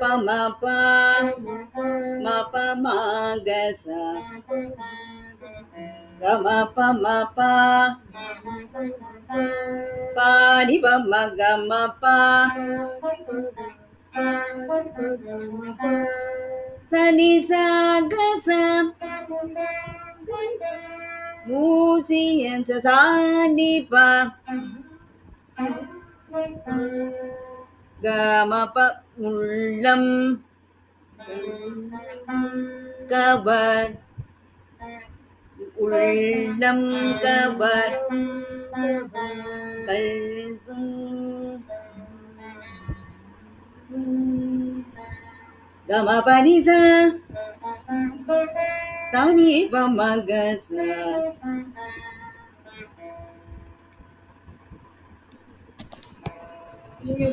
பமப மப மாகச கம பமப க ச க ம ப ம ப பா நி ப ம க ம ப ச நி ச க ச மூசி என் ச சா நி ப க ம ப உள்ளம் கவர் உள்ளம் கவர் கல்வும் கம பனி ச சனி பம க ச நீங்க